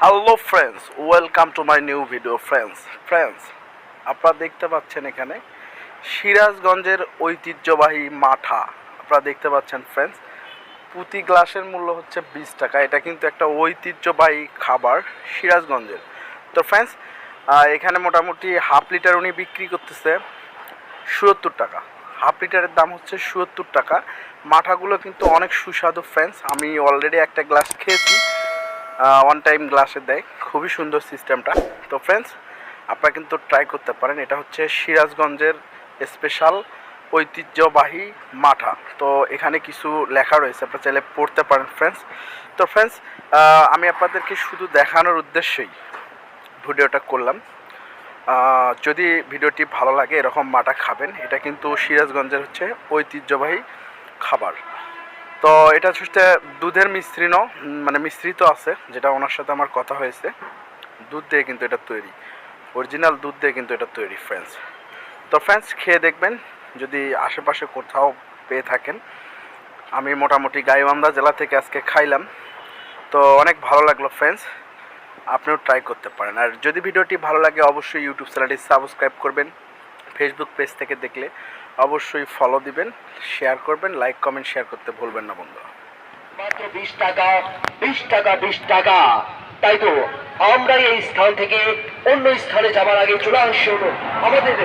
Hello friends welcome to my new video friends friends আপনারা দেখতে পাচ্ছেন এখানে সিরাজগঞ্জের ঐতিহ্যবাহী মাঠা। আপনারা দেখতে পাচ্ছেন ফ্রেন্ডস প্রতি গ্লাসের মূল্য হচ্ছে বিশ টাকা। এটা কিন্তু একটা ঐতিহ্যবাহী খাবার সিরাজগঞ্জের। তো ফ্রেন্ডস এখানে মোটামুটি হাফ লিটার উনি বিক্রি করতেছে সুয়াত্তর টাকা। হাফ লিটারের দাম হচ্ছে সুয়াত্তর টাকা। মাঠাগুলো কিন্তু অনেক সুস্বাদু ফ্রেন্ডস আমি অলরেডি একটা গ্লাস খেয়েছি। ওয়ান টাইম গ্লাসে দেয়। খুবই সুন্দর সিস্টেমটা তো ফ্রেন্ডস আপনারা কিন্তু ট্রাই করতে পারেন। এটা হচ্ছে সিরাজগঞ্জের স্পেশাল ঐতিহ্যবাহী মাঠা। তো এখানে কিছু লেখা রয়েছে, আপনারা চাইলে পড়তে পারেন ফ্রেন্ডস তো ফ্রেন্ডস আমি আপনাদেরকে শুধু দেখানোর উদ্দেশ্যেই ভিডিওটা করলাম। যদি ভিডিওটি ভালো লাগে, এরকম মাটা খাবেন, এটা কিন্তু সিরাজগঞ্জের হচ্ছে ঐতিহ্যবাহী খাবার। তো এটা হচ্ছে দুধের মিশ্রিণ মানে মিশ্রিত আছে, যেটা ওনার সাথে আমার কথা হয়েছে। দুধ দিয়ে কিন্তু এটা তৈরি। অরিজিনাল দুধ দিয়ে কিন্তু এটা তৈরি ফ্রেন্ডস তো ফ্রেন্ডস খেয়ে দেখবেন, যদি আশেপাশে কোথাও পেয়ে থাকেন। আমি মোটামুটি গাইবান্ধা জেলা থেকে আজকে খাইলাম। তো অনেক ভালো লাগল ফ্রেন্ডস আপনিও ট্রাই করতে পারেন। আর যদি ভিডিওটি ভালো লাগে, অবশ্যই ইউটিউব চ্যানেলটি সাবস্ক্রাইব করবেন। ফেসবুক পেজ থেকে দেখলে অবশ্যই ফলো দিবেন শেয়ার করবেন লাইক কমেন্ট শেয়ার করতে ভুলবেন না বন্ধুরা মাত্র বিশ টাকা বিশ টাকা বিশ টাকা তাই তো আমরা এই স্থান থেকে অন্য স্থানে যাবার আগে চলে আমাদের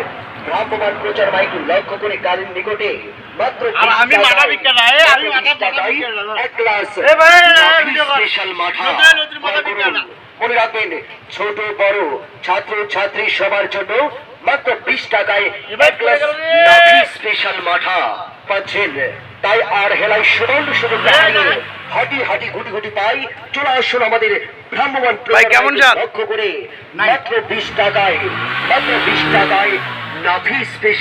ভ্রাম্যমান প্রচার মাইক লক্ষ্য করে কালীন নিকটে মাত্র আমি মাথা টাকায়, বিক্রি না, আমি মাথা- মাথা বিক্রি না। এক গ্লাস। স্পেশাল মাথা মনে বিক্রি না। মনে রাখবেন ছোট বড় ছাত্র ছাত্রী সবার জন্য মাত্র বিশ টাকায় এক গ্লাস রে। মাঠা পাচ্ছেন। তাই আর হেলাই সুবর্ণ সুযোগ হাটি হাঁটি হাঁটি ঘুটি ঘুটি পাই চলে আসুন আমাদের ভ্রাম্যমান কেমন লক্ষ্য করে মাত্র বিশ টাকায় মাত্র বিশ টাকায় নাভি স্পেশাল